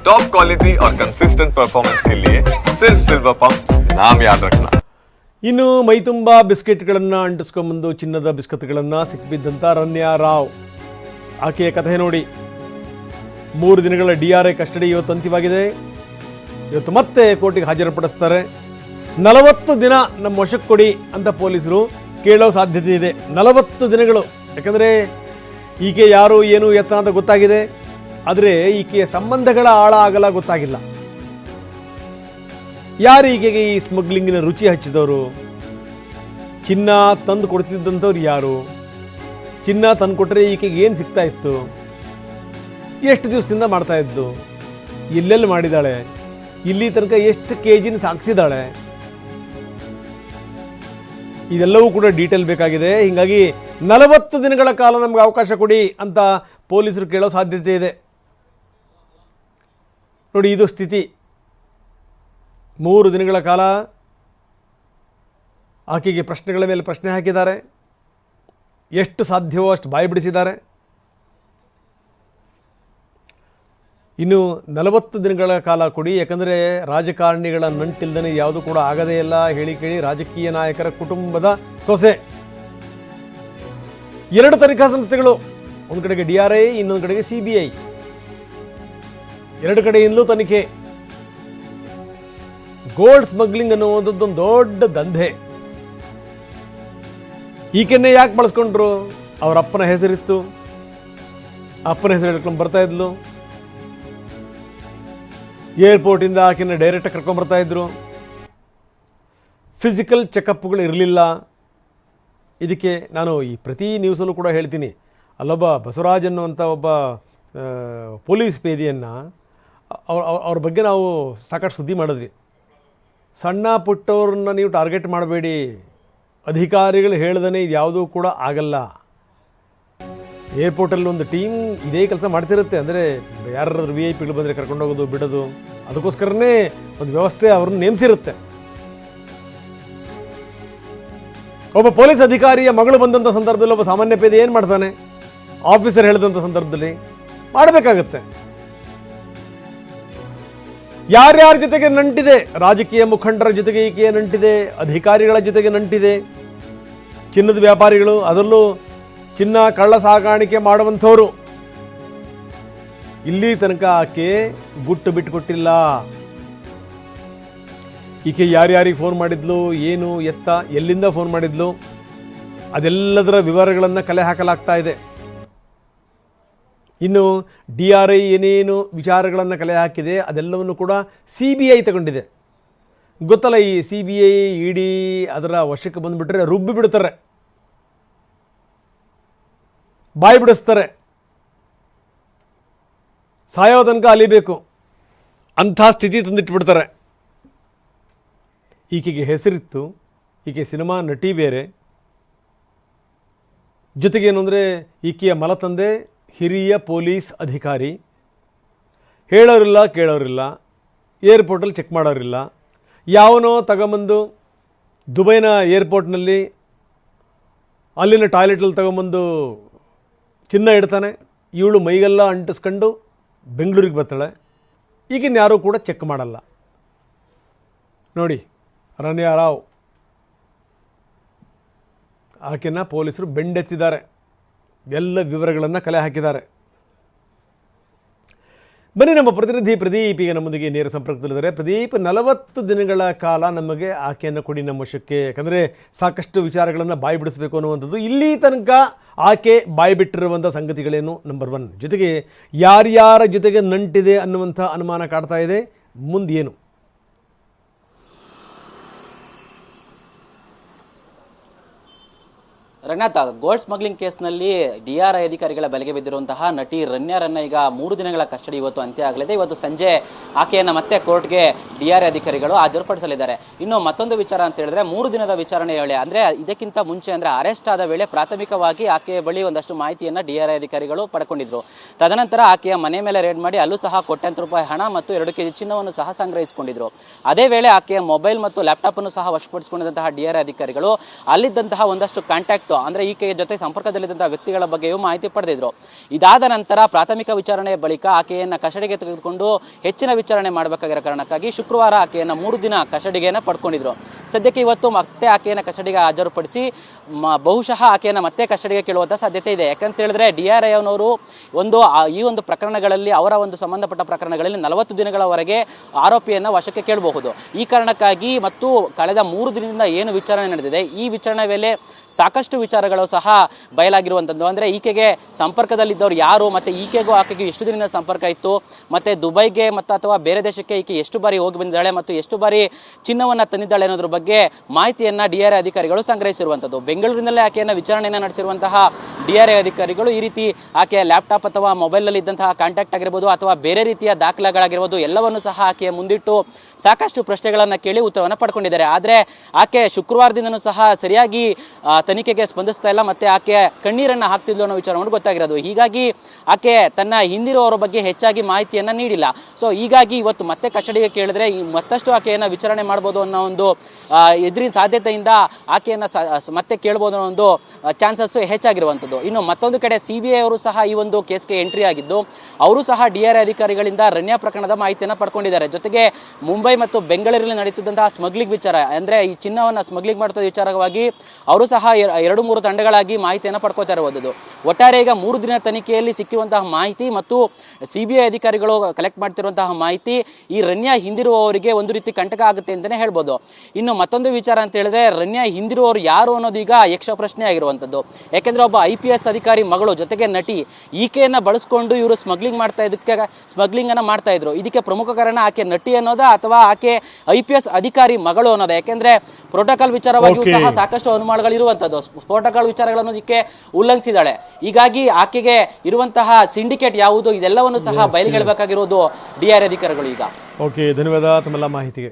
Top quality और consistent performance के लिए सिर्फ सिल्वर पंप नाम याद रखना ಇನ್ನು ಮೈತುಂಬ ಬಿಸ್ಕೆಟ್ಗಳನ್ನು ಅಂಟಿಸ್ಕೊಂಬಂದು ಚಿನ್ನದ ಬಿಸ್ಕತ್ಗಳನ್ನು ಸಿಕ್ಬಿದ್ದಂಥ ರನ್ಯಾ ರಾವ್ ಆಕೆಯ ಕಥೆ ನೋಡಿ ಮೂರು ದಿನಗಳ ಡಿ ಆರ್ ಐ ಕಸ್ಟಡಿ ಇವತ್ತು ಅಂತಿಮವಾಗಿದೆ ಇವತ್ತು ಮತ್ತೆ ಕೋರ್ಟಿಗೆ ಹಾಜರುಪಡಿಸ್ತಾರೆ ನಲವತ್ತು ದಿನ ನಮ್ಮ ವಶಕ್ಕೆ ಕೊಡಿ ಅಂತ ಪೊಲೀಸರು ಕೇಳೋ ಸಾಧ್ಯತೆ ಇದೆ ನಲವತ್ತು ದಿನಗಳು ಯಾಕಂದರೆ ಈಕೆ ಯಾರು ಏನು ಎತ್ತ ಅಂತ ಗೊತ್ತಾಗಿದೆ ಆದರೆ ಈಕೆಯ ಸಂಬಂಧಗಳ ಆಳ ಆಗಲ ಗೊತ್ತಾಗಿಲ್ಲ. ಯಾರು ಈಕೆಗೆ ಈ ಸ್ಮಗ್ಲಿಂಗಿನ ರುಚಿ ಹಚ್ಚಿದವರು? ಚಿನ್ನ ತಂದು ಕೊಡ್ತಿದ್ದಂಥವ್ರು ಯಾರು? ಚಿನ್ನ ತಂದು ಕೊಟ್ಟರೆ ಈಕೆಗೆ ಏನು ಸಿಗ್ತಾ ಇತ್ತು? ಎಷ್ಟು ದಿವಸದಿಂದ ಮಾಡ್ತಾ ಇದ್ದು? ಎಲ್ಲೆಲ್ಲಿ ಮಾಡಿದ್ದಾಳೆ ಇಲ್ಲಿ ತನಕ ಎಷ್ಟು ಕೆ ಜಿನ ಸಾಕ್ಸಿದ್ದಾಳೆ ಇದೆಲ್ಲವೂ ಕೂಡ ಡೀಟೇಲ್ ಬೇಕಾಗಿದೆ. ಹೀಗಾಗಿ ನಲವತ್ತು ದಿನಗಳ ಕಾಲ ನಮ್ಗೆ ಅವಕಾಶ ಕೊಡಿ ಅಂತ ಪೊಲೀಸರು ಕೇಳೋ ಸಾಧ್ಯತೆ ಇದೆ. ನೋಡಿ ಇದು ಸ್ಥಿತಿ. ಮೂರು ದಿನಗಳ ಕಾಲ ಆಕೆಗೆ ಪ್ರಶ್ನೆಗಳ ಮೇಲೆ ಪ್ರಶ್ನೆ ಹಾಕಿದ್ದಾರೆ. ಎಷ್ಟು ಸಾಧ್ಯವೋ ಅಷ್ಟು ಬಾಯಿ ಬಿಡಿಸಿದ್ದಾರೆ. ಇನ್ನು ನಲವತ್ತು ದಿನಗಳ ಕಾಲ ಕೊಡಿ, ಯಾಕಂದರೆ ರಾಜಕಾರಣಿಗಳ ನಂಟಿಲ್ದನೆ ಯಾವುದು ಕೂಡ ಆಗದೇ ಇಲ್ಲ ಹೇಳಿ ಕೇಳಿ ರಾಜಕೀಯ ನಾಯಕರ ಕುಟುಂಬದ ಸೊಸೆ. ಎರಡು ತನಿಖಾ ಸಂಸ್ಥೆಗಳು, ಒಂದು ಕಡೆಗೆ ಡಿ ಆರ್ ಐ, ಇನ್ನೊಂದು ಕಡೆಗೆ ಸಿ ಬಿ ಐ. ಎರಡು ಕಡೆಯಿಂದಲೂ ತನಿಖೆ. ಗೋಲ್ಡ್ ಸ್ಮಗ್ಲಿಂಗ್ ಅನ್ನುವಂಥದ್ದು ಒಂದು ದೊಡ್ಡ ದಂಧೆ. ಈಕೆನ್ನೇ ಯಾಕೆ ಬಳಸ್ಕೊಂಡ್ರು? ಅವರ ಅಪ್ಪನ ಹೆಸರಿತ್ತು. ಅಪ್ಪನ ಹೆಸರು ಹೇಳ್ಕೊಂಡು ಬರ್ತಾ ಇದ್ಲು. ಏರ್ಪೋರ್ಟಿಂದ ಆಕೆನ ಡೈರೆಕ್ಟ್ ಕರ್ಕೊಂಡ್ಬರ್ತಾ ಇದ್ರು. ಫಿಸಿಕಲ್ ಚೆಕಪ್ಗಳು ಇರಲಿಲ್ಲ. ಇದಕ್ಕೆ ನಾನು ಈ ಪ್ರತಿ ನ್ಯೂಸಲ್ಲೂ ಕೂಡ ಹೇಳ್ತೀನಿ. ಅಲ್ಲೊಬ್ಬ ಬಸವರಾಜ್ ಅನ್ನುವಂಥ ಒಬ್ಬ ಪೊಲೀಸ್ ಪೇದೆಯನ್ನು ಅವ್ರ ಅವ್ರ- ಬಗ್ಗೆ ನಾವು ಸಾಕಷ್ಟು ಸುದ್ದಿ ಮಾಡಿದ್ವಿ ಸಣ್ಣ ಪುಟ್ಟವ್ರನ್ನ ನೀವು ಟಾರ್ಗೆಟ್ ಮಾಡಬೇಡಿ. ಅಧಿಕಾರಿಗಳು ಹೇಳ್ದೇ ಇದು ಯಾವುದೂ ಕೂಡ ಆಗಲ್ಲ. ಏರ್ಪೋರ್ಟಲ್ಲಿ ಒಂದು ಟೀಮ್ ಇದೇ ಕೆಲಸ ಮಾಡ್ತಿರುತ್ತೆ. ಅಂದರೆ ಯಾರಾದ್ರೂ ವಿ ಐ ಪಿಗಳು ಬಂದರೆ ಕರ್ಕೊಂಡು ಹೋಗೋದು, ಬಿಡೋದು, ಅದಕ್ಕೋಸ್ಕರನೇ ಒಂದು ವ್ಯವಸ್ಥೆ ಅವ್ರನ್ನ ನೇಮಿಸಿರುತ್ತೆ. ಒಬ್ಬ ಪೊಲೀಸ್ ಅಧಿಕಾರಿಯ ಮಗಳು ಬಂದಂಥ ಸಂದರ್ಭದಲ್ಲಿ ಒಬ್ಬ ಸಾಮಾನ್ಯ ಪೇದೆ ಏನು ಮಾಡ್ತಾನೆ? ಆಫೀಸರ್ ಹೇಳಿದಂಥ ಸಂದರ್ಭದಲ್ಲಿ ಮಾಡಬೇಕಾಗತ್ತೆ. ಯಾರ್ಯಾರ ಜೊತೆಗೆ ನಂಟಿದೆ, ರಾಜಕೀಯ ಮುಖಂಡರ ಜೊತೆಗೆ ಈಕೆಯ ನಂಟಿದೆ, ಅಧಿಕಾರಿಗಳ ಜೊತೆಗೆ ನಂಟಿದೆ, ಚಿನ್ನದ ವ್ಯಾಪಾರಿಗಳು, ಅದರಲ್ಲೂ ಚಿನ್ನ ಕಳ್ಳ ಸಾಗಾಣಿಕೆ ಮಾಡುವಂಥವರು. ಇಲ್ಲಿ ತನಕ ಆಕೆ ಗುಟ್ಟು ಬಿಟ್ಟುಕೊಟ್ಟಿಲ್ಲ ಈಕೆ ಯಾರ್ಯಾರಿಗೆ ಫೋನ್ ಮಾಡಿದ್ಲು, ಏನು, ಎತ್ತ, ಎಲ್ಲಿಂದ ಫೋನ್ ಮಾಡಿದ್ಲು, ಅದೆಲ್ಲದರ ವಿವರಗಳನ್ನು ಕಲೆ ಹಾಕಲಾಗ್ತಾ ಇದೆ. ಇನ್ನು ಡಿ ಆರ್ ಐ ಏನೇನು ವಿಚಾರಗಳನ್ನು ಕಲೆ ಹಾಕಿದೆ, ಅದೆಲ್ಲವನ್ನು ಕೂಡ ಸಿ ಬಿ ಐ ತಗೊಂಡಿದೆ. ಗೊತ್ತಲ್ಲ ಈ ಸಿ ಬಿ ಐ, ಇ ಅದರ ವಶಕ್ಕೆ ಬಂದುಬಿಟ್ರೆ ರುಬ್ಬಿ ಬಿಡ್ತಾರೆ. ಬಾಯಿ ಬಿಡಿಸ್ತಾರೆ. ಸಾಯೋ ತನಕ ಅಲಿಬೇಕು. ಅಂಥ ಸ್ಥಿತಿ ತಂದಿಟ್ಬಿಡ್ತಾರೆ. ಈಕೆಗೆ ಹೆಸರಿತ್ತು, ಈಕೆ ಸಿನಿಮಾ ನಟಿ ಬೇರೆ. ಜೊತೆಗೆ ಏನು ಅಂದರೆ ಈಕೆಯ ಮಲತಂದೆ ಹಿರಿಯ ಪೊಲೀಸ್ ಅಧಿಕಾರಿ. ಹೇಳೋರಿಲ್ಲ, ಕೇಳೋರಿಲ್ಲ, ಏರ್ಪೋರ್ಟಲ್ಲಿ ಚೆಕ್ ಮಾಡೋರಿಲ್ಲ. ಯಾವನೋ ತಗೊಂಬಂದು ದುಬೈನ ಏರ್ಪೋರ್ಟ್ನಲ್ಲಿ ಅಲ್ಲಿನ ಟಾಯ್ಲೆಟಲ್ಲಿ ತಗೊಂಬಂದು ಚಿನ್ನ ಇಡ್ತಾನೆ. ಇವಳು ಮೈಗೆಲ್ಲ ಅಂಟಿಸ್ಕೊಂಡು ಬೆಂಗಳೂರಿಗೆ ಬರ್ತಾಳೆ. ಈಗಿನ ಯಾರೂ ಕೂಡ ಚೆಕ್ ಮಾಡಲ್ಲ. ನೋಡಿ, ರನ್ಯಾ ರಾವ್. ಆಕೆನ ಪೊಲೀಸರು ಬೆಂಡೆತ್ತಿದ್ದಾರೆ. ಎಲ್ಲ ವಿವರಗಳನ್ನು ಕಲೆ ಹಾಕಿದ್ದಾರೆ. ಬನ್ನಿ ನಮ್ಮ ಪ್ರತಿನಿಧಿ ಪ್ರದೀಪ್ ಈಗ ನಮ್ಮೊಂದಿಗೆ ನೇರ ಸಂಪರ್ಕದಲ್ಲಿದ್ದಾರೆ. ಪ್ರದೀಪ್, ನಲವತ್ತು ದಿನಗಳ ಕಾಲ ನಮಗೆ ಆಕೆಯನ್ನು ಕೊಡಿ ನಮ್ಮ ವಶಕ್ಕೆ. ಯಾಕಂದರೆ ಸಾಕಷ್ಟು ವಿಚಾರಗಳನ್ನು ಬಾಯಿ ಬಿಡಿಸಬೇಕು ಅನ್ನುವಂಥದ್ದು. ಇಲ್ಲಿ ತನಕ ಆಕೆ ಬಾಯಿ ಬಿಟ್ಟಿರುವಂಥ ಸಂಗತಿಗಳೇನು? ನಂಬರ್ ಒನ್ ಜೊತೆಗೆ ಯಾರ್ಯಾರ ಜೊತೆಗೆ ನಂಟಿದೆ ಅನ್ನುವಂಥ ಅನುಮಾನ ಕಾಡ್ತಾ ಇದೆ? ಮುಂದೇನು? ರಂಗನಾಥ್, ಗೋಲ್ಡ್ ಸ್ಮಗ್ಲಿಂಗ್ ಕೇಸ್ನಲ್ಲಿ ಡಿ ಆರ್ ಐ ಅಧಿಕಾರಿಗಳ ಬಲೆಗೆ ಬಿದ್ದಿರುವಂತಹ ನಟಿ ರನ್ಯಾರನ್ನ ಈಗ ಮೂರು ದಿನಗಳ ಕಸ್ಟಡಿ ಇವತ್ತು ಅಂತ್ಯ ಆಗಲಿದೆ. ಇವತ್ತು ಸಂಜೆ ಆಕೆಯನ್ನು ಮತ್ತೆ ಕೋರ್ಟ್ಗೆ ಡಿ ಆರ್ ಐ ಅಧಿಕಾರಿಗಳು ಹಾಜರುಪಡಿಸಲಿದ್ದಾರೆ. ಇನ್ನು ಮತ್ತೊಂದು ವಿಚಾರ ಅಂತ ಹೇಳಿದ್ರೆ, ಮೂರು ದಿನದ ವಿಚಾರಣೆ ವೇಳೆ ಅಂದ್ರೆ ಇದಕ್ಕಿಂತ ಮುಂಚೆ ಅಂದ್ರೆ ಅರೆಸ್ಟ್ ಆದ ವೇಳೆ ಪ್ರಾಥಮಿಕವಾಗಿ ಆಕೆಯ ಬಳಿ ಒಂದಷ್ಟು ಮಾಹಿತಿಯನ್ನ ಡಿ ಆರ್ ಐ ಅಧಿಕಾರಿಗಳು ಪಡ್ಕೊಂಡಿದ್ರು. ತದನಂತರ ಆಕೆಯ ಮನೆ ಮೇಲೆ ರೇಡ್ ಮಾಡಿ ಅಲ್ಲೂ ಸಹ ಕೋಟ್ಯಾಂತರ ರೂಪಾಯಿ ಹಣ ಮತ್ತು ಎರಡು ಕೆಜಿ ಚಿನ್ನವನ್ನು ಸಹ ಸಂಗ್ರಹಿಸಿಕೊಂಡಿದ್ರು. ಅದೇ ವೇಳೆ ಆಕೆಯ ಮೊಬೈಲ್ ಮತ್ತು ಲ್ಯಾಪ್ಟಾಪ್ ಅನ್ನು ಸಹ ವಶಪಡಿಸಿಕೊಂಡಿದ್ದಂತಹ ಡಿ ಆರ್ ಐ ಅಧಿಕಾರಿಗಳು ಅಲ್ಲಿದ್ದಂತಹ ಒಂದಷ್ಟು ಕಾಂಟ್ಯಾಕ್ಟ್ ಬಿಟ್ಟು ಅಂದ್ರೆ ಈಕೆಯ ಜೊತೆ ಸಂಪರ್ಕದಲ್ಲಿದ್ದಂತಹ ವ್ಯಕ್ತಿಗಳ ಬಗ್ಗೆಯೂ ಮಾಹಿತಿ ಪಡೆದಿದ್ರು. ಇದಾದ ನಂತರ ಪ್ರಾಥಮಿಕ ವಿಚಾರಣೆಯ ಬಳಿಕ ಆಕೆಯನ್ನ ಕಸ್ಟಡಿಗೆ ತೆಗೆದುಕೊಂಡು ಹೆಚ್ಚಿನ ವಿಚಾರಣೆ ಮಾಡಬೇಕಾಗಿರೋ ಕಾರಣಕ್ಕಾಗಿ ಶುಕ್ರವಾರ ಆಕೆಯನ್ನ ಮೂರು ದಿನ ಕಸಡಿಗೆಯನ್ನ ಪಡ್ಕೊಂಡಿದ್ರು. ಸದ್ಯಕ್ಕೆ ಇವತ್ತು ಮತ್ತೆ ಆಕೆಯನ್ನ ಕಸ್ಟಡಿಗೆ ಹಾಜರುಪಡಿಸಿ ಬಹುಶಃ ಆಕೆಯನ್ನ ಮತ್ತೆ ಕಸ್ಟಡಿಗೆ ಕೇಳುವಂತ ಸಾಧ್ಯತೆ ಇದೆ. ಯಾಕಂತ ಹೇಳಿದ್ರೆ ಡಿ ಆರ್ ಐ ಅವನವರು ಒಂದು ಈ ಒಂದು ಪ್ರಕರಣಗಳಲ್ಲಿ, ಅವರ ಒಂದು ಸಂಬಂಧಪಟ್ಟ ಪ್ರಕರಣಗಳಲ್ಲಿ ನಲವತ್ತು ದಿನಗಳವರೆಗೆ ಆರೋಪಿಯನ್ನ ವಶಕ್ಕೆ ಕೇಳಬಹುದು. ಈ ಕಾರಣಕ್ಕಾಗಿ ಮತ್ತು ಕಳೆದ ಮೂರು ದಿನದಿಂದ ಏನು ವಿಚಾರಣೆ ನಡೆದಿದೆ, ಈ ವಿಚಾರಣೆ ವೇಳೆ ಸಾಕಷ್ಟು ವಿಚಾರಗಳು ಸಹ ಬಯಲಾಗಿರುವಂಥದ್ದು. ಅಂದ್ರೆ ಈಕೆಗೆ ಸಂಪರ್ಕದಲ್ಲಿದ್ದವರು ಯಾರು ಮತ್ತೆ ಈಕೆಗೂ ಆಕೆಗೂ ಎಷ್ಟು ದಿನದಿಂದ ಸಂಪರ್ಕ ಇತ್ತು, ಮತ್ತೆ ದುಬೈಗೆ ಮತ್ತು ಅಥವಾ ಬೇರೆ ದೇಶಕ್ಕೆ ಈಕೆ ಎಷ್ಟು ಬಾರಿ ಹೋಗಿ ಬಂದಿದ್ದಾಳೆ ಮತ್ತು ಎಷ್ಟು ಬಾರಿ ಚಿನ್ನವನ್ನ ತಂದಿದ್ದಾಳೆ ಅನ್ನೋದ್ರ ಬಗ್ಗೆ ಮಾಹಿತಿಯನ್ನ ಡಿ ಆರ್ ಅಧಿಕಾರಿಗಳು ಸಂಗ್ರಹಿಸಿರುವಂಥದ್ದು. ಬೆಂಗಳೂರಿನಲ್ಲೇ ಆಕೆಯನ್ನು ವಿಚಾರಣೆಯನ್ನು ನಡೆಸಿರುವಂತಹ ಡಿ ಆರ್ ಅಧಿಕಾರಿಗಳು ಈ ರೀತಿ ಆಕೆಯ ಲ್ಯಾಪ್ಟಾಪ್ ಅಥವಾ ಮೊಬೈಲ್ನಲ್ಲಿ ಇದ್ದಂತಹ ಕಾಂಟ್ಯಾಕ್ಟ್ ಆಗಿರ್ಬೋದು ಅಥವಾ ಬೇರೆ ರೀತಿಯ ದಾಖಲೆಗಳಾಗಿರ್ಬೋದು ಎಲ್ಲವನ್ನು ಸಹ ಆಕೆಯ ಮುಂದಿಟ್ಟು ಸಾಕಷ್ಟು ಪ್ರಶ್ನೆಗಳನ್ನು ಕೇಳಿ ಉತ್ತರವನ್ನು ಪಡ್ಕೊಂಡಿದ್ದಾರೆ. ಆದರೆ ಆಕೆ ಶುಕ್ರವಾರದಿಂದನೂ ಸಹ ಸರಿಯಾಗಿ ತನಿಖೆಗೆ ಸ್ಪಂದಿಸ್ತಾ ಇಲ್ಲ, ಮತ್ತೆ ಆಕೆ ಕಣ್ಣೀರನ್ನ ಹಾಕ್ತಿದ್ಲು ಅನ್ನೋ ವಿಚಾರ ಮಾಡಿ ಗೊತ್ತಾಗಿರೋದು. ಹೀಗಾಗಿ ಆಕೆ ತನ್ನ ಹಿಂದಿರುವವರ ಬಗ್ಗೆ ಹೆಚ್ಚಾಗಿ ಮಾಹಿತಿಯನ್ನ ನೀಡಿಲ್ಲ. ಸೊ ಹೀಗಾಗಿ ಇವತ್ತು ಮತ್ತೆ ಕಸ್ಟಡಿಗೆ ಕೇಳಿದ್ರೆ ಮತ್ತಷ್ಟು ಆಕೆಯನ್ನ ವಿಚಾರಣೆ ಮಾಡ್ಬೋದು ಅನ್ನೋ ಒಂದು ಎದುರಿನ ಸಾಧ್ಯತೆಯಿಂದ ಆಕೆಯನ್ನ ಮತ್ತೆ ಕೇಳ್ಬೋದು ಅನ್ನೋ ಒಂದು ಚಾನ್ಸಸ್ ಹೆಚ್ಚಾಗಿರುವಂಥದ್ದು. ಇನ್ನು ಮತ್ತೊಂದು ಕಡೆ ಸಿ ಬಿ ಐ ಅವರು ಸಹ ಈ ಒಂದು ಕೇಸ್ಗೆ ಎಂಟ್ರಿ ಆಗಿದ್ದು, ಅವರು ಸಹ ಡಿ ಆರ್ ಅಧಿಕಾರಿಗಳಿಂದ ರಣ್ಯ ಪ್ರಕರಣದ ಮಾಹಿತಿಯನ್ನು ಪಡ್ಕೊಂಡಿದ್ದಾರೆ. ಜೊತೆಗೆ ಮುಂಬೈ ಮತ್ತು ಬೆಂಗಳೂರಿನಲ್ಲಿ ನಡೆಯುತ್ತಿದ್ದಂತಹ ಸ್ಮಗ್ಲಿಂಗ್ ವಿಚಾರ, ಅಂದ್ರೆ ಈ ಚಿನ್ನವನ್ನು ಸ್ಮಗ್ಲಿಂಗ್ ಮಾಡ್ತಾ ವಿಚಾರವಾಗಿ ಅವರು ಸಹ ಎರ- ಎರಡು ಮೂರು ತಂಡಗಳಾಗಿ ಮಾಹಿತಿಯನ್ನು ಪಡ್ಕೋತಾ ಇರುವಂಥದ್ದು. ಒಟ್ಟಾರೆ ಈಗ ಮೂರು ದಿನ ತನಿಖೆಯಲ್ಲಿ ಸಿಕ್ಕಿರುವಂತಹ ಮಾಹಿತಿ ಮತ್ತು ಸಿ ಬಿ ಐ ಅಧಿಕಾರಿಗಳು ಕಲೆಕ್ಟ್ ಮಾಡ್ತಿರುವಂತಹ ಮಾಹಿತಿ ಈ ರಣ್ಯಾ ಹಿಂದಿರುವವರಿಗೆ ಒಂದು ರೀತಿ ಕಂಟಕ ಆಗುತ್ತೆ ಅಂತಲೇ ಹೇಳ್ಬೋದು. ಇನ್ನು ಮತ್ತೊಂದು ವಿಚಾರ ಅಂತ ಹೇಳಿದ್ರೆ ರನ್ಯಾ ಹಿಂದಿರುವವರು ಯಾರು ಅನ್ನೋದು ಈಗ ಯಕ್ಷ ಪ್ರಶ್ನೆ ಆಗಿರುವಂಥದ್ದು. ಯಾಕೆಂದ್ರೆ ಒಬ್ಬ ಐ ಪಿ ಎಸ್ ಅಧಿಕಾರಿ ಮಗಳು ಜೊತೆಗೆ ನಟಿ ಈಕೆಯನ್ನು ಬಳಸ್ಕೊಂಡು ಇವರು ಸ್ಮಗ್ಲಿಂಗ್ ಮಾಡ್ತಾ ಇದಕ್ಕೆ ಸ್ಮಗ್ಲಿಂಗ್ ಅನ್ನ ಮಾಡ್ತಾ ಇದ್ರು. ಇದಕ್ಕೆ ಪ್ರಮುಖ ಕಾರಣ ಆಕೆ ನಟಿ ಅನ್ನೋದಾ ಅಥವಾ ಆಕೆ ಐ ಪಿ ಎಸ್ ಅಧಿಕಾರಿ ಮಗಳು ಅನ್ನೋದಾ? ಯಾಕೆಂದ್ರೆ ಪ್ರೋಟೋಕಾಲ್ ವಿಚಾರವಾಗಿಯೂ Okay. ಸಹ ಸಾಕಷ್ಟು ಅನುಮಾನಗಳು ಇರುವಂತದ್ದು ಪ್ರೋಟೋಕಾಲ್ ವಿಚಾರಗಳನ್ನು ಇದಕ್ಕೆ ಉಲ್ಲಂಘಿಸಿದ್ದಾಳೆ. ಹೀಗಾಗಿ ಆಕೆಗೆ ಇರುವಂತಹ ಸಿಂಡಿಕೇಟ್ ಯಾವುದು ಇದೆಲ್ಲವನ್ನು ಸಹ ಬಯಲಿಗೆಳಬೇಕಾಗಿರೋದು ಡಿ ಆರ್ ಅಧಿಕಾರಿಗಳು ಈಗ. ಓಕೆ ಧನ್ಯವಾದ ತಮ್ಮೆಲ್ಲ ಮಾಹಿತಿಗೆ.